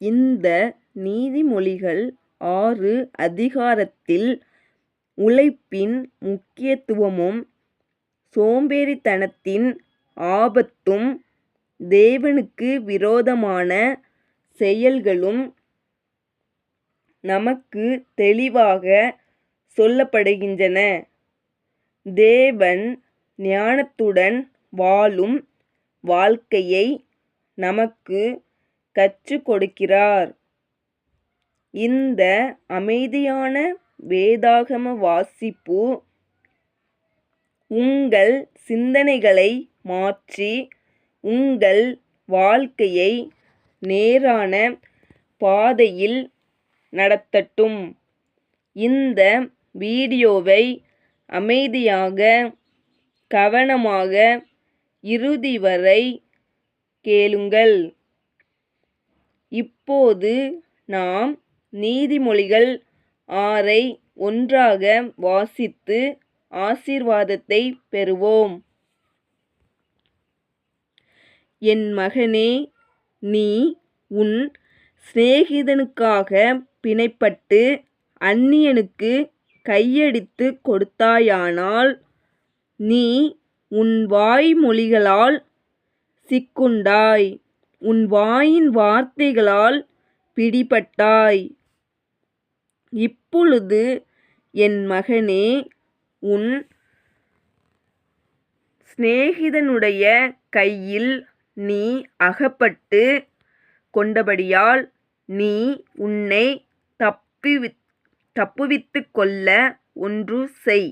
இந்த நீதிமொழிகள் ஆறு அதிகாரத்தில் உழைப்பின் முக்கியத்துவமும் சோம்பேறித்தனத்தின் ஆபத்தும் தேவனுக்கு விரோதமான செயல்களும் நமக்கு தெளிவாக சொல்லப்படுகின்றன. தேவன் ஞானத்துடன் வாழும் வாழ்க்கையை நமக்கு கற்றுக் கொடுக்கிறார். இந்த அமைதியான வேதாகம வாசிப்பு உங்கள் சிந்தனைகளை மாற்றி உங்கள் வாழ்க்கையை நேரான பாதையில் நடத்தட்டும். இந்த வீடியோவை அமைதியாக கவனமாக இறுதி வரை கேளுங்கள். இப்போது நாம் நீதிமொழிகள் ஆறை ஒன்றாக வாசித்து ஆசீர்வாதத்தை பெறுவோம். என் மகனே நீ உன் சிநேகிதனுக்காக பிணைப்பட்டு அந்நியனுக்கு கையடித்துக் கொடுத்தாயானால் நீ உன் வாய்மொழிகளால் சிக்குண்டாய் உன் வாயின் வார்த்தைகளால் பிடிபட்டாய். இப்பொழுது என் மகனே உன் சிநேகிதனுடைய கையில் நீ அகப்பட்டு கொண்டபடியால் நீ உன்னை தப்பிவி தப்புவித்து கொள்ள ஒன்று செய்.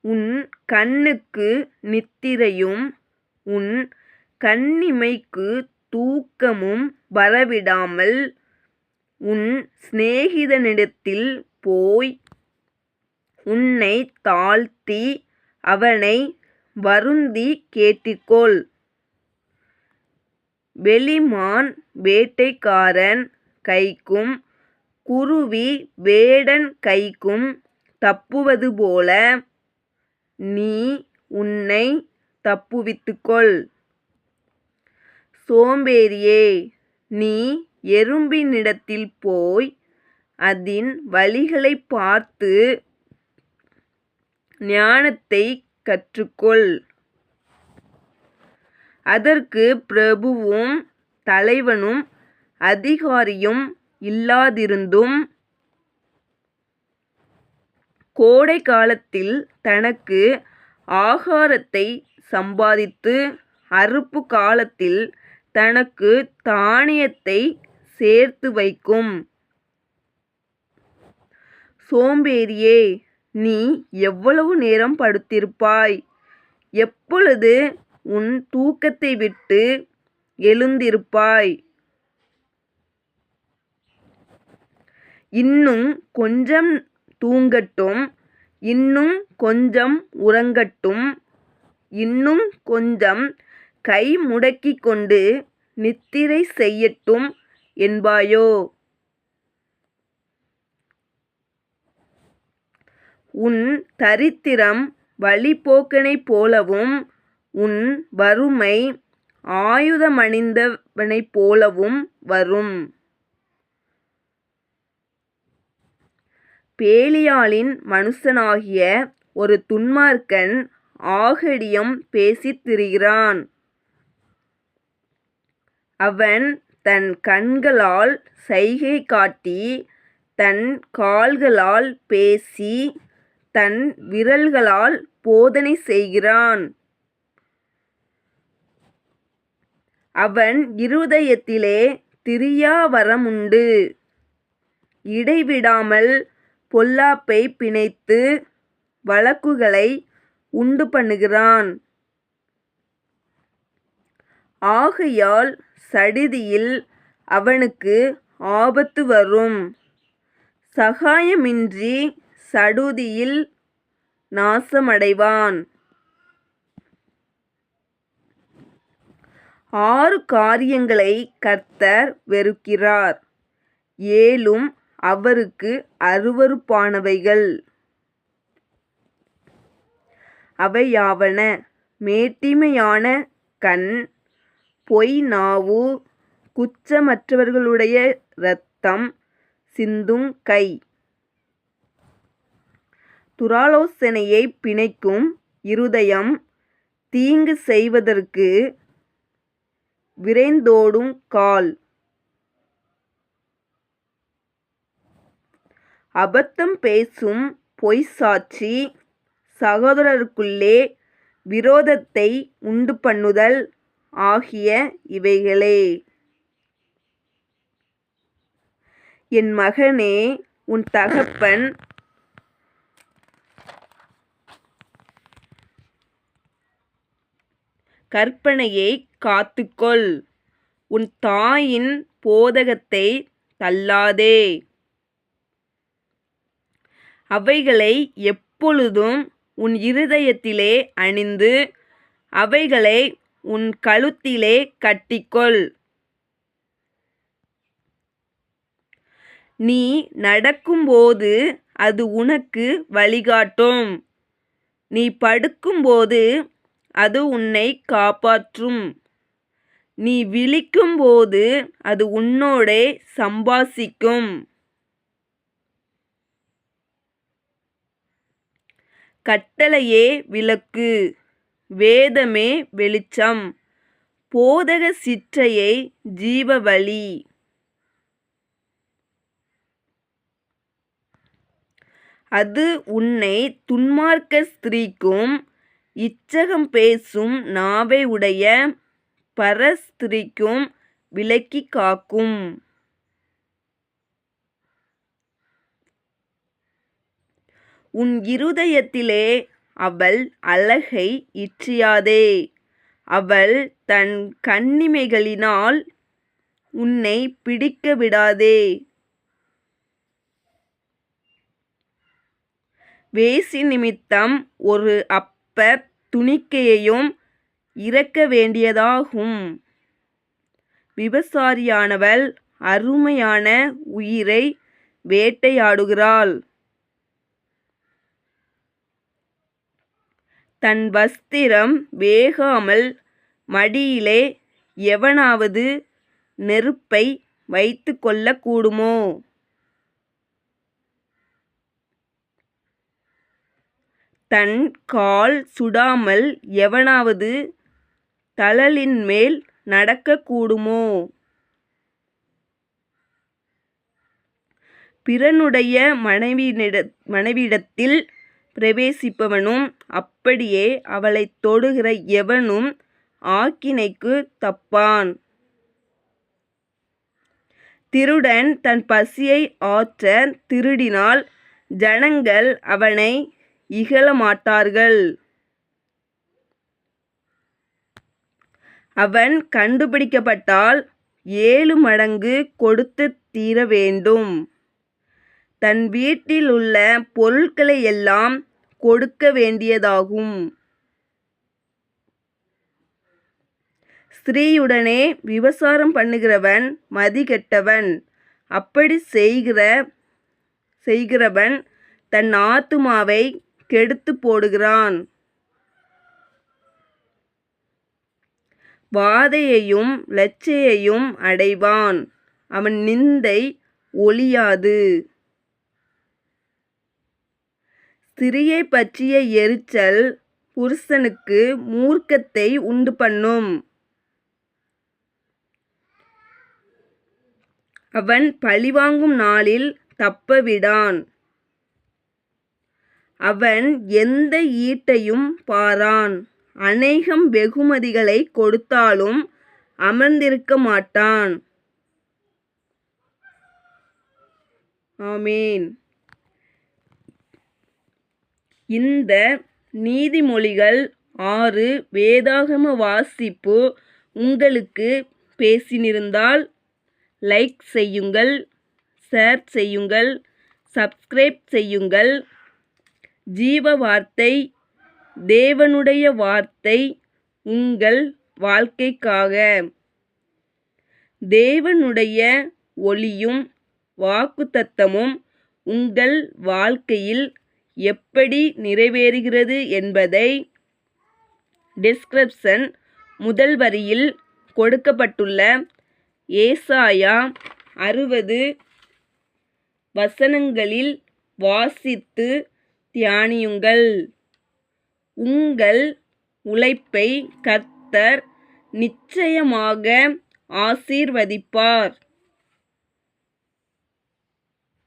உன் கண்ணுக்கு நித்திரையும் உன் கண்ணிமைக்குத் தூக்கமும் வரவிடாமல் உன் சிநேகிதனிடத்தில் போய் உன்னைத் தாழ்த்தி அவனை வருந்திக் கேட்டுக்கொள். வெளிமான் வேட்டைக்காரன் கைக்கும் குருவி வேடன் கைக்கும் தப்புவது போல நீ உன்னைத் தப்புவித்துக்கொள். சோம்பேறியே நீ எறும்பினிடத்தில் போய் அதின் வழிகளைப் பார்த்து ஞானத்தைக் கற்றுக்கொள். அதற்குப் பிரபுவும் தலைவனும் அதிகாரியும் இல்லாதிருந்தும் கோடைக்காலத்தில் தனக்கு ஆகாரத்தைச் சம்பாதித்து அறுப்புக் காலத்தில் தனக்கு தானியத்தை சேர்த்து வைக்கும். சோம்பேறியே நீ எவ்வளவு நேரம் படுத்திருப்பாய்? எப்பொழுது உன் தூக்கத்தை விட்டு எழுந்திருப்பாய்? இன்னும் கொஞ்சம் தூங்கட்டும் இன்னும் கொஞ்சம் உறங்கட்டும் இன்னும் கொஞ்சம் கை முடக்கிக்கொண்டு நித்திரை செய்யட்டும் என்பாயோ? உன் தரித்திரம் வழிப்போக்கனைப் போலவும் உன் வறுமை ஆயுதமணிந்தவனைப் போலவும் வரும். பேலியாளின் மனுஷனாகிய ஒரு துன்மார்க்கன் ஆகடியம் பேசித் திரிகிறான். அவன் தன் கண்களால் சைகை காட்டி தன் கால்களால் பேசி தன் விரல்களால் போதனை செய்கிறான். அவன் இருதயத்திலே திரியாவரமுண்டு இடைவிடாமல் பொல்லாப்பை பிணைத்து வழக்குகளை உண்டு பண்ணுகிறான் ஆகையால் சடிதியில் அவனுக்கு ஆபத்து வரும் சகாயமின்றி சடுதியில் நாசமடைவான். ஆறு காரியங்களை கர்த்தர் வெறுக்கிறார் ஏழும் அவருக்கு அருவருப்பானவைகள். அவையாவன மேட்டிமையான கண் பொய் நாவு. குற்றமற்றவர்களுடைய இரத்தம் சிந்தும் கை. துராலோசனையை பிணைக்கும் இருதயம் தீங்கு செய்வதற்கு விரைந்தோடும் கால். அபத்தம் பேசும் பொய்ச்சாட்சி சகோதரருக்குள்ளே விரோதத்தை உண்டு பண்ணுதல். ஆகிய இவைகளே. என் மகனே உன் தகப்பன் கற்பனையை காத்துக்கொள் உன் தாயின் போதகத்தை தள்ளாதே. அவைகளை எப்பொழுதும் உன் இருதயத்திலே அணிந்து அவைகளை உன் கழுத்திலே கட்டிக்கொள். நீ நடக்கும்போது அது உனக்கு வழிகாட்டும். நீ படுக்கும்போது அது உன்னை காப்பாற்றும். நீ விழிக்கும்போது அது உன்னோடே சம்பாசிக்கும் கட்டளையே விளக்கு வேதமே வெளிச்சம் போதக சிற்றையை ஜீவவழி. அது உன்னை துன்மார்க்க ஸ்திரீக்கும் இச்சகம் பேசும் நாவை உடைய பரஸ்திரீக்கும் விலக்கி காக்கும். உன் இருதயத்திலே அவள் அழகை இற்றியாதே அவள் தன் கன்னிமைகளினால் விடாதே பிடிக்கவிடாதே. வேசிநிமித்தம் ஒரு அப்ப துணிக்கையையும் இறக்க வேண்டியதாகும் விபசாரியானவள் அருமையான உயிரை வேட்டையாடுகிறாள். தன் வஸ்திரம் வேகாமல் மடியிலே எவனாவது நெருப்பை வைத்துக்கொள்ளக் கூடுமோ? தன் கால் சுடாமல் எவனாவது தழலின்மேல் நடக்கக் கூடுமோ? பிறனுடைய மனைவியிடத்தில் பிரவேசிப்பவனும் அப்படியே அவளைத் தொடுகிற எவனும் ஆக்கினைக்குத் தப்பான். திருடன் தன் பசியை ஆற்றத் திருடினால் ஜனங்கள் அவனை இகழமாட்டார்கள். அவன் கண்டுபிடிக்கப்பட்டால் ஏழு மடங்கு கொடுத்து தீர வேண்டும் தன் வீட்டில் உள்ள பொருட்களை எல்லாம் கொடுக்க வேண்டியதாகும் ஸ்திரீயுடனே விபசாரம் பண்ணுகிறவன் மதி கெட்டவன் அப்படி செய்கிற செய்கிறவன் தன் ஆத்துமாவை கெடுத்து போடுகிறான் வாதையையும் லജ്ജையையும் அடைவான். அவன் நிந்தை ஒழியாது. ஸ்திரீயைப் பற்றிய எரிச்சல் புருஷனுக்கு மூர்க்கத்தை உண்டுபண்ணும். அவன் பழிவாங்கும் நாளில் தப்பவிடான். அவன் எந்த ஈட்டையும் பாரான். அநேகம் வெகுமதிகளை கொடுத்தாலும் அமர்ந்திருக்க மாட்டான் ஆமீன் இந்த நீதிமொழிகள் ஆறு வேதாகம வாசிப்பு உங்களுக்கு பேசினிருந்தால் லைக் செய்யுங்கள் ஷேர் செய்யுங்கள் சப்ஸ்கிரைப் செய்யுங்கள். ஜீவ வார்த்தை தேவனுடைய வார்த்தை உங்கள் வாழ்க்கைக்காக. தேவனுடைய ஒளியும் வாக்குத்தத்தமும் உங்கள் வாழ்க்கையில் எப்படி நிறைவேறுகிறது என்பதை டிஸ்கிரிப்ஷன் முதல் வரியில் கொடுக்கப்பட்டுள்ள ஏசாயா அறுபது வசனங்களில் வாசித்து தியானியுங்கள். உங்கள் உழைப்பை கர்த்தர் நிச்சயமாக ஆசீர்வதிப்பார்.